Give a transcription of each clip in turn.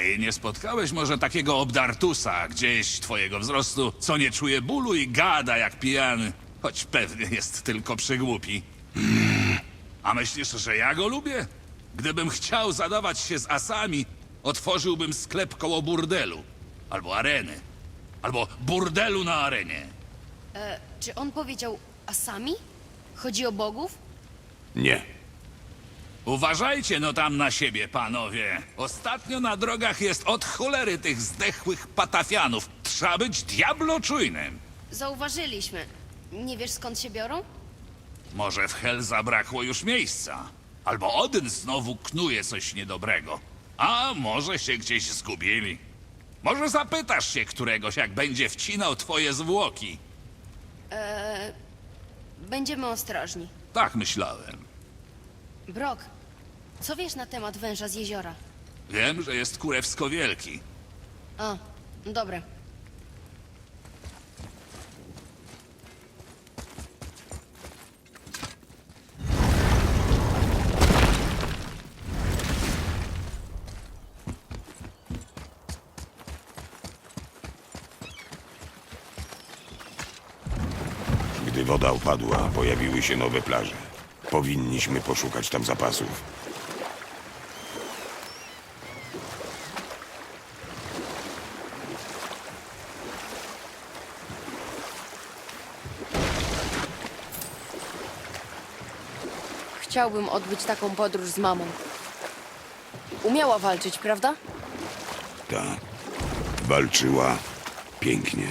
Ej, nie spotkałeś może takiego obdartusa gdzieś twojego wzrostu, co nie czuje bólu i gada jak pijany, choć pewnie jest tylko przygłupi. A myślisz, że ja go lubię? Gdybym chciał zadawać się z asami, otworzyłbym sklep koło burdelu. Albo areny. Albo burdelu na arenie. E, czy on powiedział Asami? Chodzi o bogów? Nie. Uważajcie no tam na siebie, panowie. Ostatnio na drogach jest od cholery tych zdechłych patafianów. Trzeba być diablo czujnym. Zauważyliśmy. Nie wiesz skąd się biorą? Może w Hel zabrakło już miejsca. Albo Odyn znowu knuje coś niedobrego. A może się gdzieś zgubili. Może zapytasz się któregoś, jak będzie wcinał twoje zwłoki. Będziemy ostrożni. Tak myślałem. Brok, co wiesz na temat węża z jeziora? Wiem, że jest kurewsko wielki. A, dobre. Gdy woda upadła, pojawiły się nowe plaże. Powinniśmy poszukać tam zapasów. Chciałbym odbyć taką podróż z mamą. Umiała walczyć, prawda? Tak. Walczyła pięknie.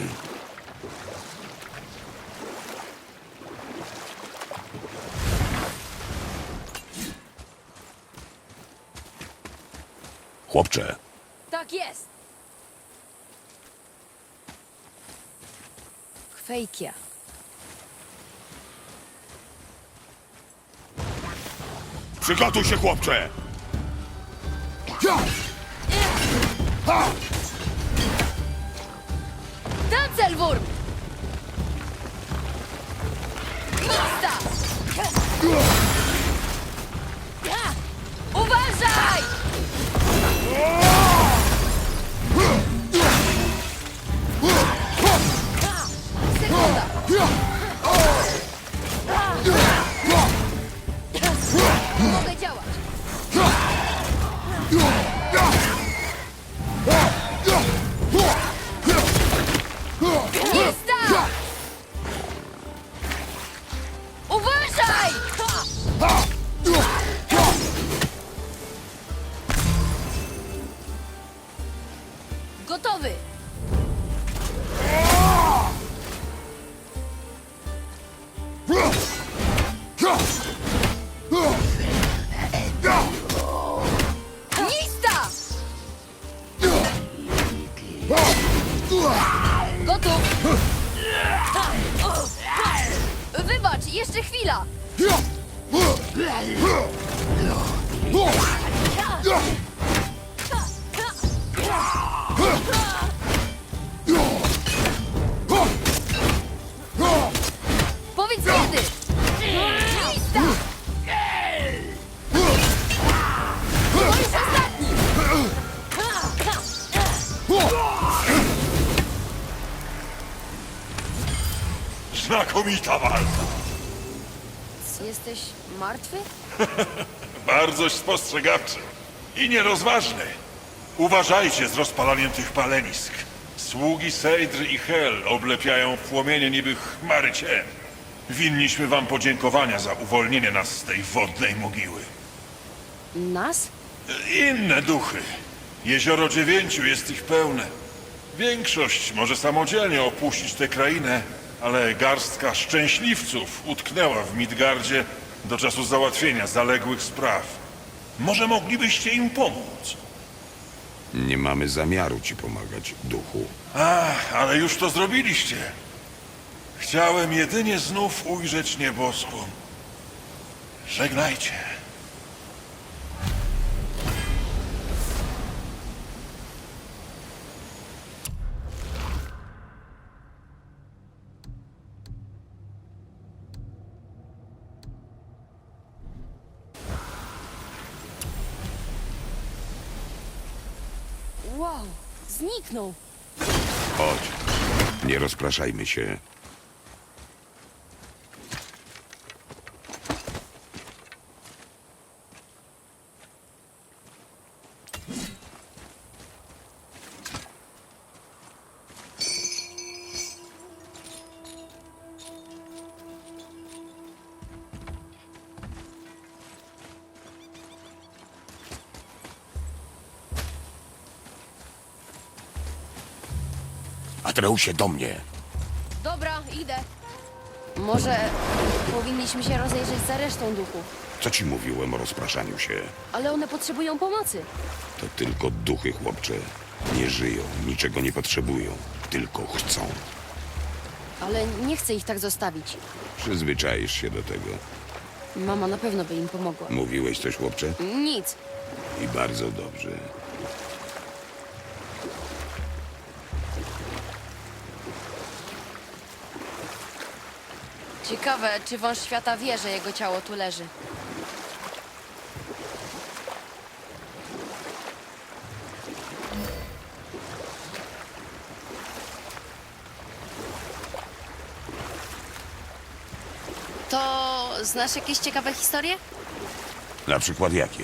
Chłopcze, Tak jest. Kwejkia. przygotuj się, chłopcze! Dancelwurm! Mosta! Gotów! Wybacz, jeszcze chwila! Znakomita walka. Jesteś martwy? Bardzo spostrzegawczy i nierozważny. Uważajcie z rozpalaniem tych palenisk. Sługi Sejdr i Hel oblepiają płomienie niby chmary cien. Winniśmy wam podziękowania za uwolnienie nas z tej wodnej mogiły. Nas? Inne duchy. Jezioro Dziewięciu jest ich pełne. Większość może samodzielnie opuścić tę krainę, ale garstka szczęśliwców utknęła w Midgardzie do czasu załatwienia zaległych spraw. Może moglibyście im pomóc? Nie mamy zamiaru ci pomagać, duchu. Ach, ale już to zrobiliście. Chciałem jedynie znów ujrzeć nieboskłon. Żegnajcie. Zniknął. Chodź. Nie rozpraszajmy się. Atreusie, do mnie. Dobra, idę. Może powinniśmy się rozejrzeć za resztą duchów, Co ci mówiłem o rozpraszaniu się? ale one potrzebują pomocy. To tylko duchy, chłopcze. Nie żyją, niczego nie potrzebują, tylko chcą. Ale nie chcę ich tak zostawić. Przyzwyczaisz się do tego. Mama na pewno by im pomogła. Mówiłeś coś, chłopcze? Nic. I bardzo dobrze. Ciekawe, czy wąż świata wie, że jego ciało tu leży. To znasz jakieś ciekawe historie? Na przykład jakie?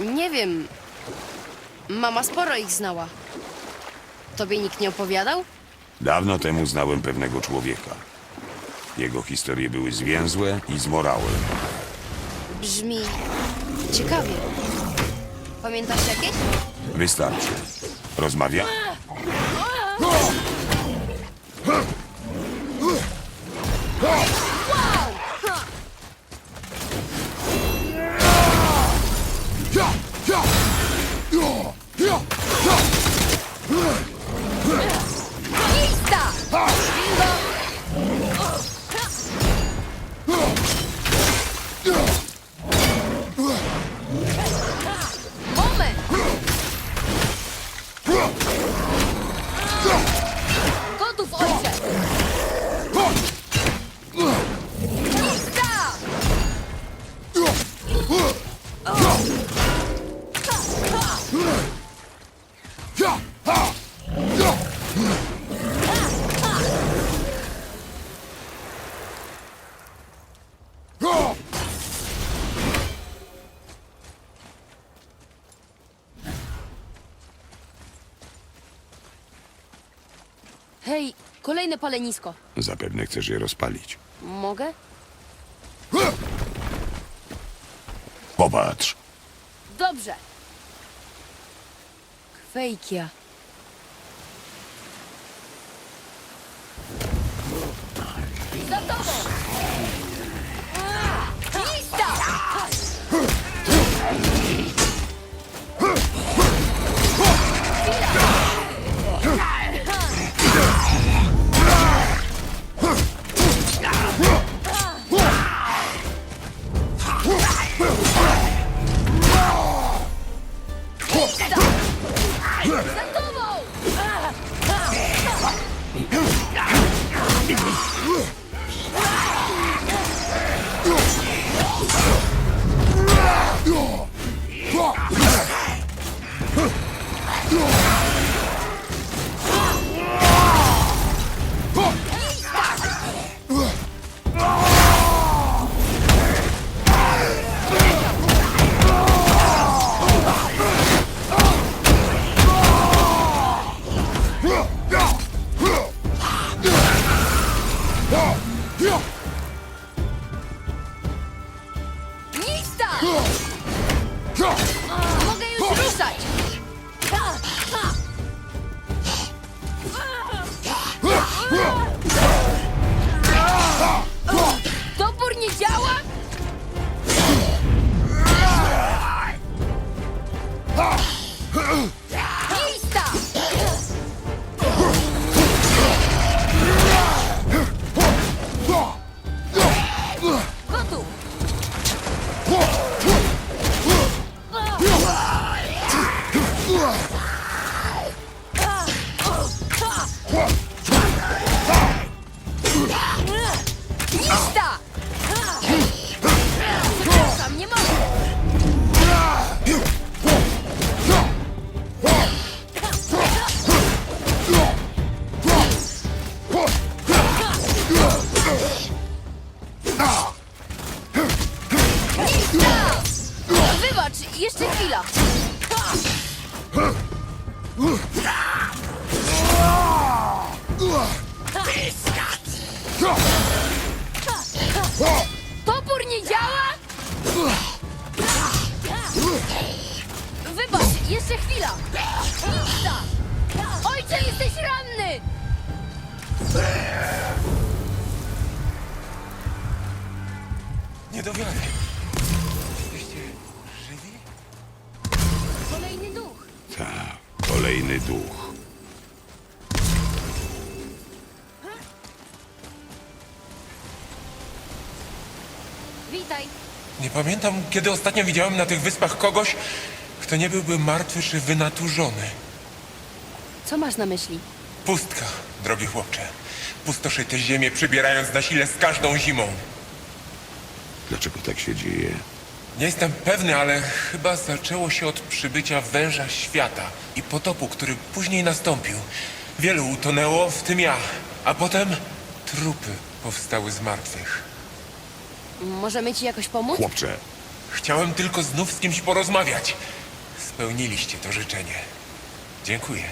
Nie wiem. Mama sporo ich znała. Tobie nikt nie opowiadał? Dawno temu znałem pewnego człowieka. Jego historie były zwięzłe i z morałem. Brzmi ciekawie. Pamiętasz jakieś? Wystarczy. Rozmawia? Kolejne palenisko. Zapewne chcesz je rozpalić. Mogę? Popatrz. Dobrze. Kwejkia. Kolejny duch. Tak, kolejny duch. Witaj. Nie pamiętam, kiedy ostatnio widziałem na tych wyspach kogoś, kto nie byłby martwy czy wynaturzony. Co masz na myśli? Pustka, drogi chłopcze. Pustoszy tę ziemię, przybierając na sile z każdą zimą. Dlaczego tak się dzieje? Nie jestem pewny, ale chyba zaczęło się od przybycia węża świata i potopu, który później nastąpił. Wielu utonęło, w tym ja. A potem trupy powstały z martwych. Możemy ci jakoś pomóc? Chłopcze, Chciałem tylko znów z kimś porozmawiać. Spełniliście to życzenie. Dziękuję.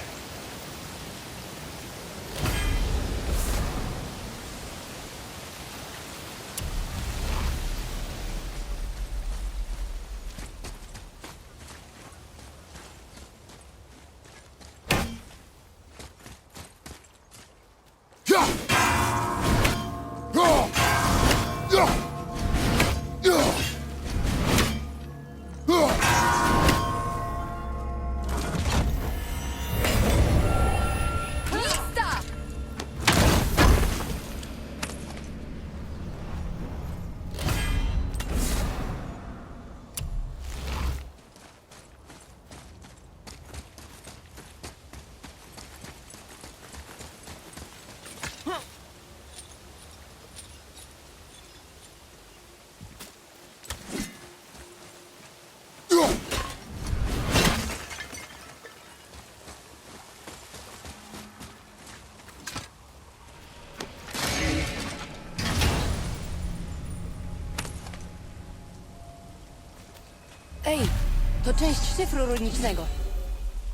To część szyfru runicznego.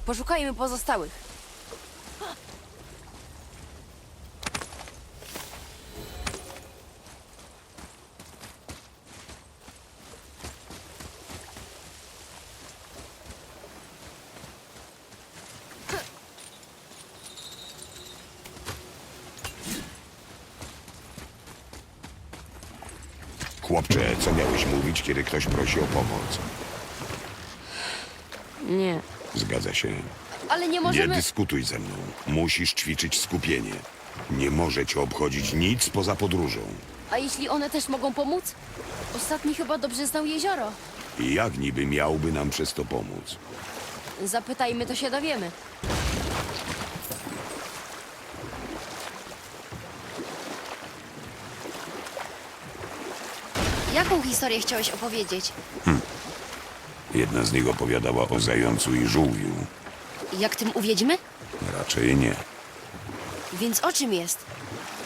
Poszukajmy pozostałych. chłopcze, co miałeś mówić, kiedy ktoś prosi o pomoc? Nie. Zgadza się. Ale nie Nie możemy... dyskutuj ze mną. Musisz ćwiczyć skupienie. Nie może cię obchodzić nic poza podróżą. A jeśli one też mogą pomóc? Ostatni chyba dobrze znał jezioro. I jak niby miałby nam przez to pomóc? Zapytajmy, to się dowiemy. Jaką historię chciałeś opowiedzieć? Jedna z nich opowiadała o zającu i żółwiu. Jak tym uwiedźmy? Raczej nie. Więc o czym jest?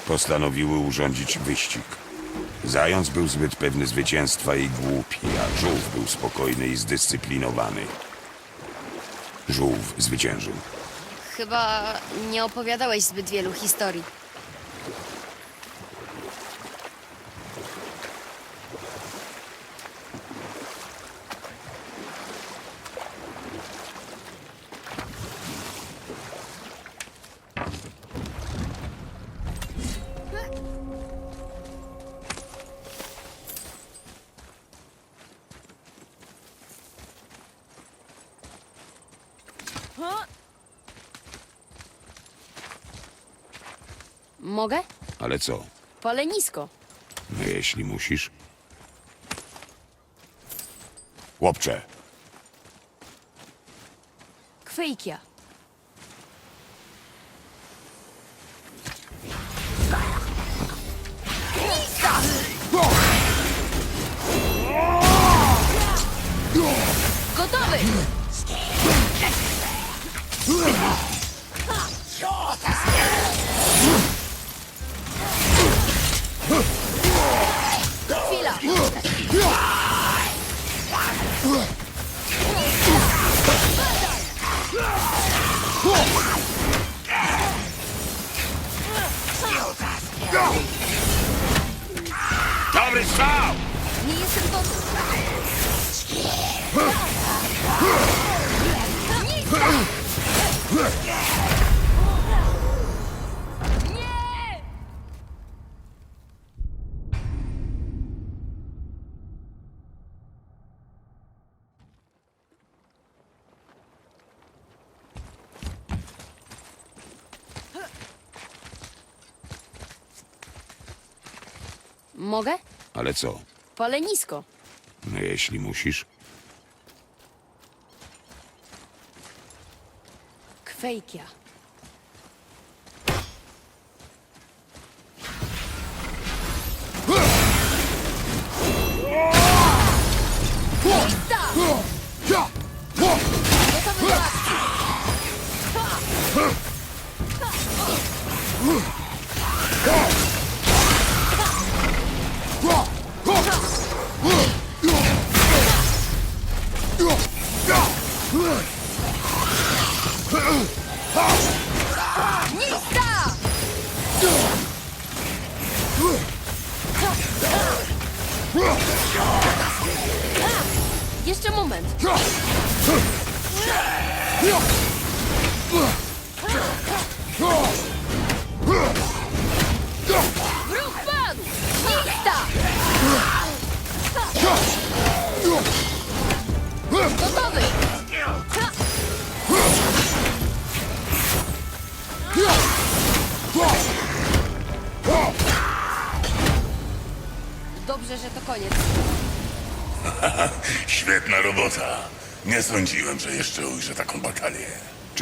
Postanowiły urządzić wyścig. Zając był zbyt pewny zwycięstwa i głupi, a żółw był spokojny i zdyscyplinowany. Żółw zwyciężył. Chyba nie opowiadałeś zbyt wielu historii. Mogę? Ale co? No jeśli musisz. Chłopcze, Kwejkia. Mogę? Ale co? Palenisko. No jeśli musisz. Kwejkia.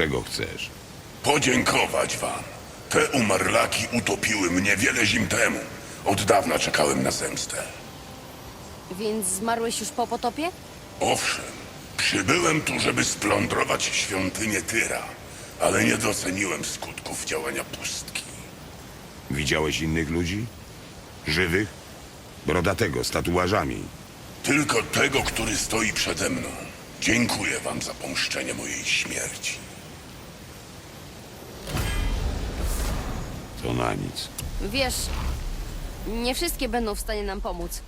Czego chcesz? Podziękować wam. Te umarlaki utopiły mnie wiele zim temu. Od dawna czekałem na zemstę. Więc zmarłeś już po potopie? Owszem, przybyłem tu, żeby splądrować świątynię Tyra, ale nie doceniłem skutków działania pustki. Widziałeś innych ludzi? Żywych? Brodatego, z tatuażami. Tylko tego, który stoi przede mną. Dziękuję wam za pomszczenie mojej śmierci. To na nic. Wiesz, nie wszystkie będą w stanie nam pomóc.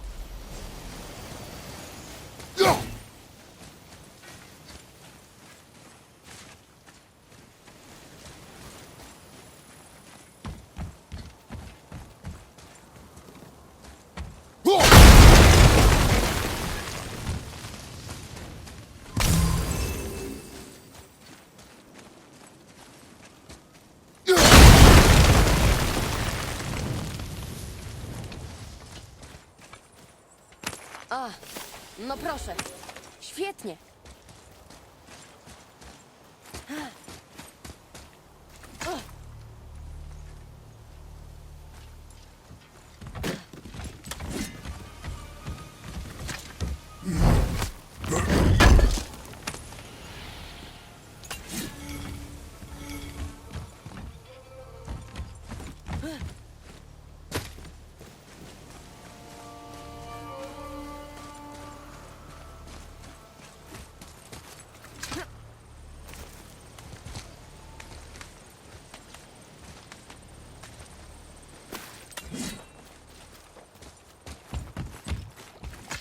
No proszę. Świetnie.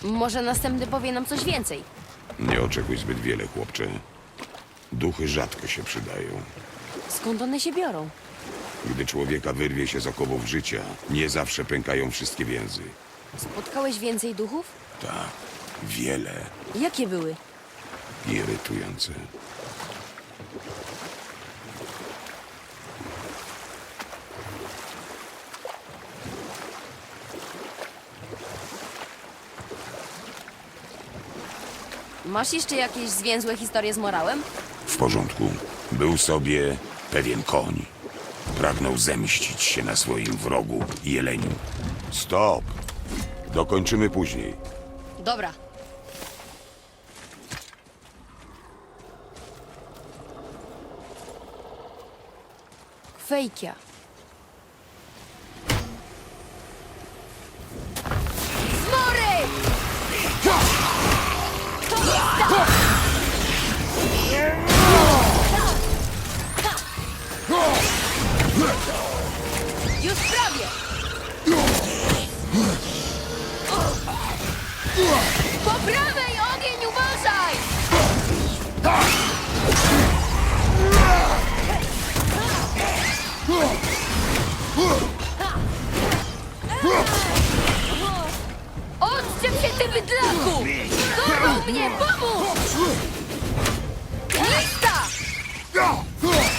Może następny powie nam coś więcej. Nie oczekuj zbyt wiele, chłopcze. Duchy rzadko się przydają. Skąd one się biorą? Gdy człowieka wyrwie się z okowów życia, nie zawsze pękają wszystkie więzy. Spotkałeś więcej duchów? Tak, wiele Jakie były? irytujące. Masz jeszcze jakieś zwięzłe historie z morałem? W porządku. Był sobie pewien koń. Pragnął zemścić się na swoim wrogu, jeleniu. Stop! Dokończymy później. Dobra. Kwejkia. Vamos! Lista! Ah!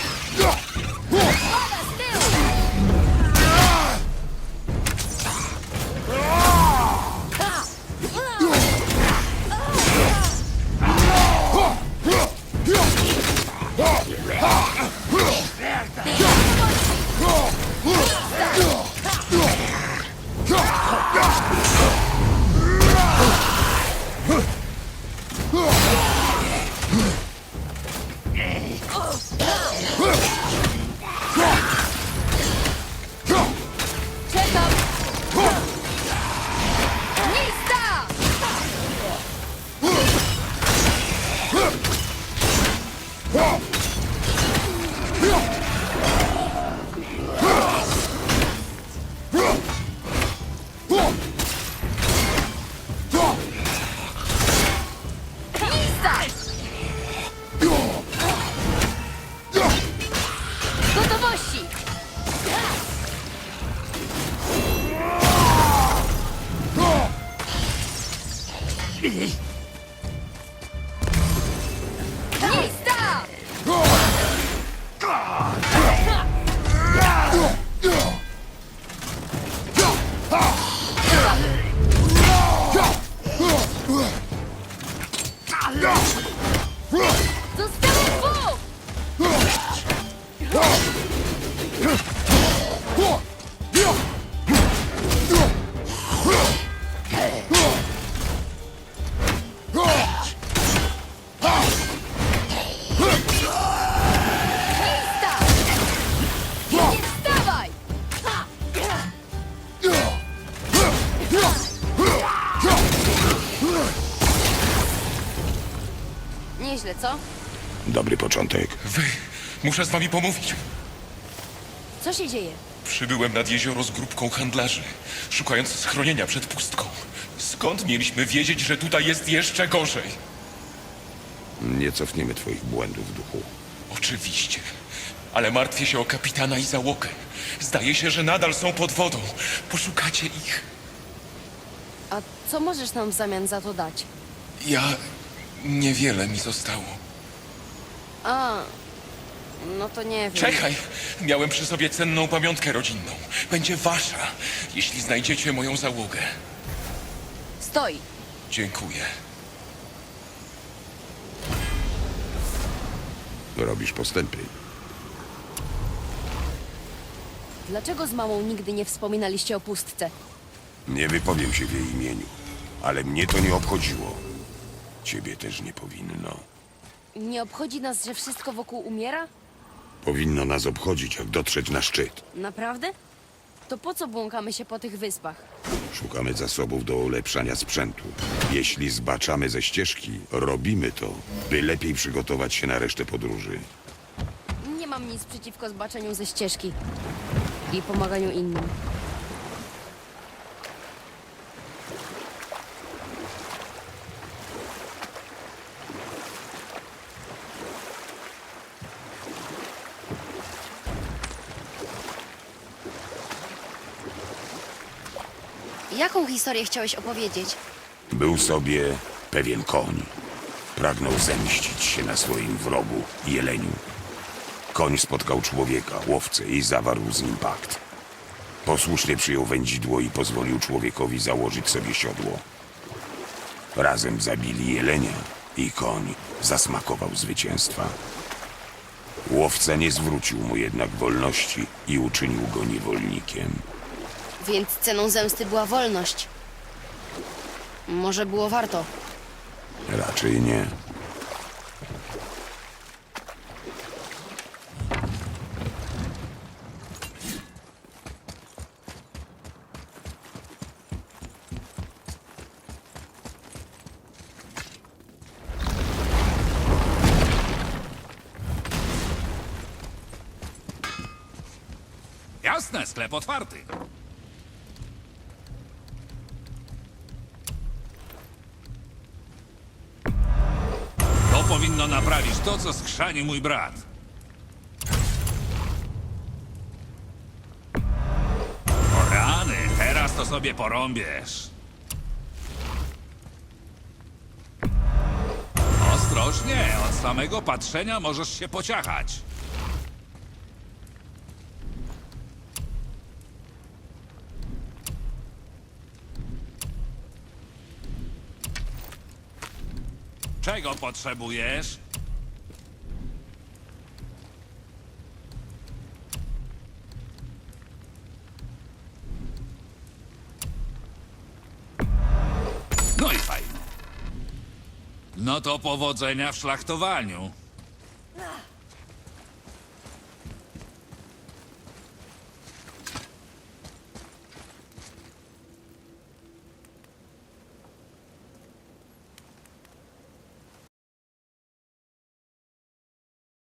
Co? Dobry początek. Wy, muszę z wami pomówić. Co się dzieje? Przybyłem nad jezioro z grupką handlarzy, szukając schronienia przed pustką. Skąd mieliśmy wiedzieć, że tutaj jest jeszcze gorzej? Nie cofniemy twoich błędów, duchu. Oczywiście, ale martwię się o kapitana i załogę. Zdaje się, że nadal są pod wodą. Poszukacie ich. A co możesz nam w zamian za to dać? Ja... niewiele mi zostało. A, no to nie wiem. Czekaj! Miałem przy sobie cenną pamiątkę rodzinną. Będzie wasza, jeśli znajdziecie moją załogę. Stoi. Dziękuję. Robisz postępy. Dlaczego z mamą nigdy nie wspominaliście o pustce? Nie wypowiem się w jej imieniu, ale mnie to nie obchodziło. Ciebie też nie powinno. Nie obchodzi nas, że wszystko wokół umiera? Powinno nas obchodzić, jak dotrzeć na szczyt. Naprawdę? To po co błąkamy się po tych wyspach? Szukamy zasobów do ulepszania sprzętu. Jeśli zbaczamy ze ścieżki, robimy to, by lepiej przygotować się na resztę podróży. Nie mam nic przeciwko zbaczeniu ze ścieżki i pomaganiu innym. Jaką historię chciałeś opowiedzieć? Był sobie pewien koń. Pragnął zemścić się na swoim wrogu, jeleniu. Koń spotkał człowieka, łowcę i zawarł z nim pakt. Posłusznie przyjął wędzidło i pozwolił człowiekowi założyć sobie siodło. Razem zabili jelenia i koń zasmakował zwycięstwa. Łowca nie zwrócił mu jednak wolności i uczynił go niewolnikiem. Więc ceną zemsty była wolność. Może było warto. Raczej nie. Jasne, sklep otwarty. To, co skrzani mój brat. O rany, teraz to sobie porąbiesz. Ostrożnie, od samego patrzenia możesz się pociachać. Czego potrzebujesz? No i fajnie. No to powodzenia w szlachtowaniu.